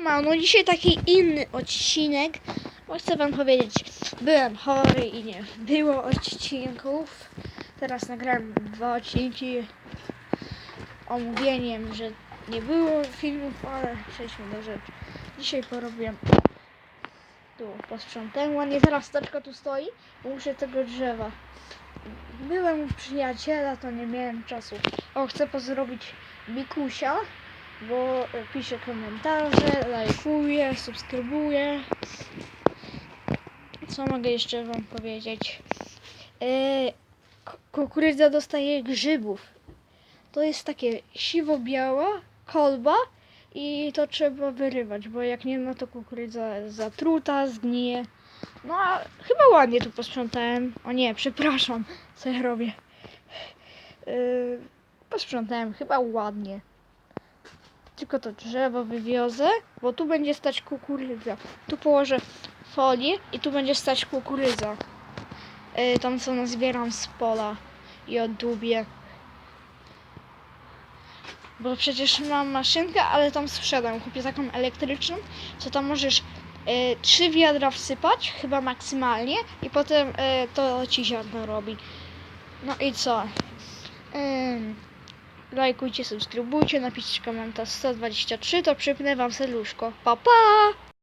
Ma, no dzisiaj taki inny odcinek, bo chcę wam powiedzieć, byłem chory i nie było odcinków. Teraz nagrałem dwa odcinki omówieniem, że nie było filmów, ale przejdźmy do rzeczy. Dzisiaj porobiłem tu posprzątałem ładnie, teraz taczka tu stoi, bo muszę tego drzewa. Byłem u przyjaciela, to nie miałem czasu. O, chcę pozdrowić Mikusia bo e, pisze komentarze, lajkuje, subskrybuje. Co mogę jeszcze wam powiedzieć? E, ku- kukurydza dostaje grzybów. To jest takie siwo-biała kolba i to trzeba wyrywać, bo jak nie, no to kukurydza zatruta, zgnije. No a chyba ładnie tu posprzątałem. O nie, przepraszam, co ja robię. Yy, posprzątałem chyba ładnie. Tylko to drzewo wywiozę, bo tu będzie stać kukurydza. Tu położę folię i tu będzie stać kukurydza. Yy, tam co nazbieram z pola i oddubię. Bo przecież mam maszynkę, ale tam sprzedam. Kupię taką elektryczną, co tam możesz yy, trzy wiadra wsypać, chyba maksymalnie, i potem yy, to ci ziarno robi. No i co? Ym, lajkujcie, subskrybujcie, napiszcie komentarz 123, to przypnę wam serduszko. Pa, pa!